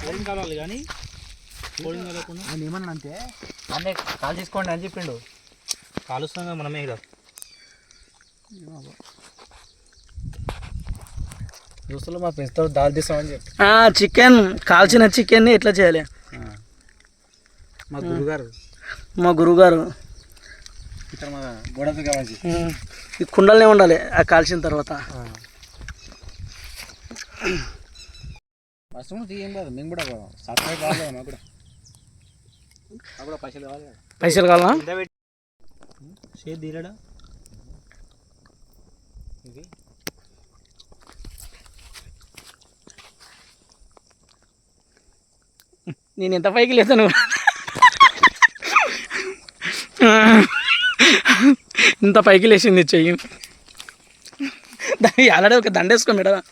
Coding కావాలి కానీ ఆయన ఏమన్నా అంటే అన్నీ కాల్ తీసుకోండి అని చెప్పిండు కాలుస్తాం మనమే ఇక్కడ దోస్తులు మా ఫ్రెండ్స్తో దాల్ తీస్తామని చెప్పి చికెన్ కాల్చిన చికెన్ని ఎట్లా చేయాలి? మా గురుగారు. మా గురువుగారు ఇక్కడ మంచి ఈ కుండలనే ఉండాలి ఆ కాల్చిన తర్వాత. మస్తు తీయం కాదు మేము కూడా సబ్స్క్రైబ్ కావాలి కదా మాకు కూడా. మాకు కూడా పైసలు కావాలి పైసలు కావాలా? షేర్ తీరాడా ఇది? నేను ఎంత పైకి లేతాను? ఇంత పైకి లేచింది చెయ్యి. దాన్ని ఆల్రెడీ ఒక దండేసుకో మేడం.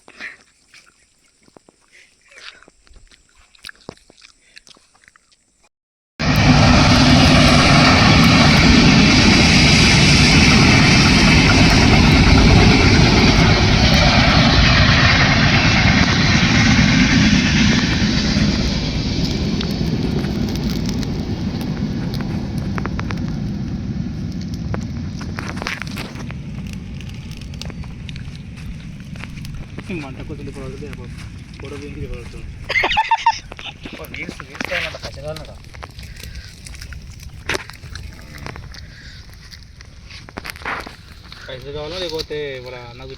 మంట కొద్దిగా పడుతుంది గొడవ ఇంటికి పడుతుంది? పైసలు కావాలా లేకపోతే మన నాకు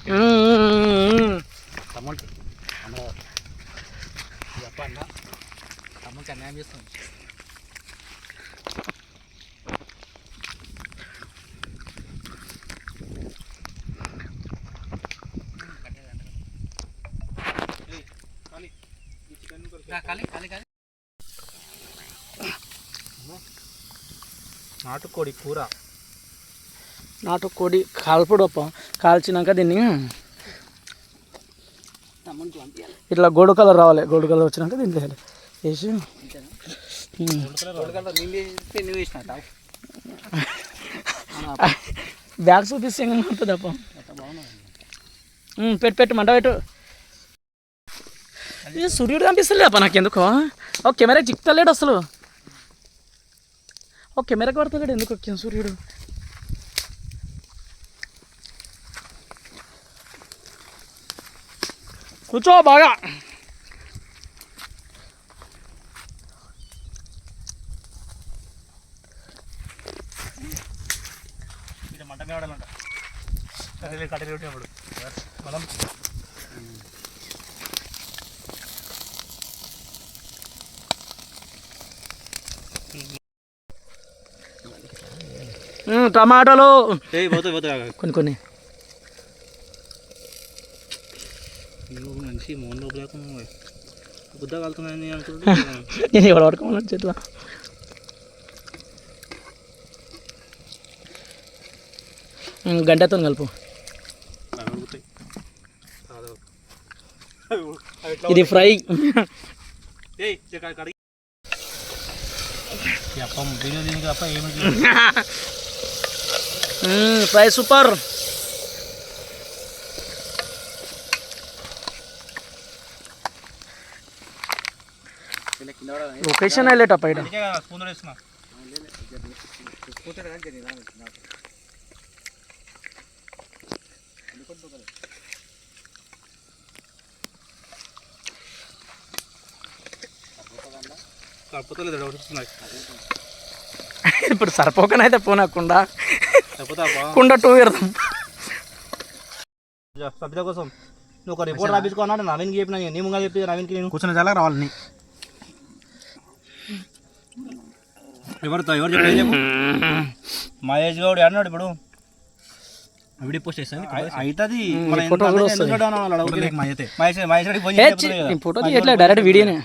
తమ్ముడికి అన్న చెప్ప అన్న. తమ్ముడికి అన్యాయం చేస్తుంది నాటుకోడి కూర. నాటుకోడి కోడి కాల్చినాక దీన్ని ఇట్లా గోడు కలర్ రావాలి. గోడు కలర్ వచ్చినాక దీన్ని వేయాలి. వేసి బ్యాగ్ చూపిస్తే ఉంటుంది అప్ప పెట్టు పెట్టు మంట పెట్టు. సూర్యుడు కనిపిస్తలే అప్ప నాకు ఎందుకో ఒక కెమెరా చిక్తలేడు అసలు. ఒక కెమెరాకి పడతలేడు ఎందుకు సూర్యుడు? కూర్చో బాగా. కట్టెలు కట్టెలు మనం టమాటాలు. కొన్ని కొన్ని. మనిషి మోన్ బుద్ధ కలుతున్నాయని అనుకుంటున్నా నేను ఎవరు పడుకోమని చేతిలో గంటతో కలుపు. ఇది ఫ్రై ఏయ్ కడిగి అప్ప వీడియో దీనికి అప్ప ఏమి ఉమ్, ఫ్రై సూపర్ కింద కూడా లొకేషన్ హైలైట్ అప్ప వస్తున్నాయి ఇప్పుడు సరిపోకనైతే లేకపోతే అబ్బా కుండ టూ పెడతాం సభ్యుల కోసం. నువ్వు ఒక రిపోర్ట్ రాపించుకున్నాడు నవీన్కి చెప్పిన నేను. నీ ముంగా చెప్పి నవీన్కి నేను. కూర్చున్న చాలా రావాలని ఎవరితో ఎవరు చెప్పేది చెప్పు. మహేష్ గౌడ్ అన్నాడు ఇప్పుడు. వీడియో పోస్ట్ చేస్తాను అవుతుంది ఈ ఫోటో కూడా. మహేష్ మహేష్ ఫోటో డైరెక్ట్ వీడియోనే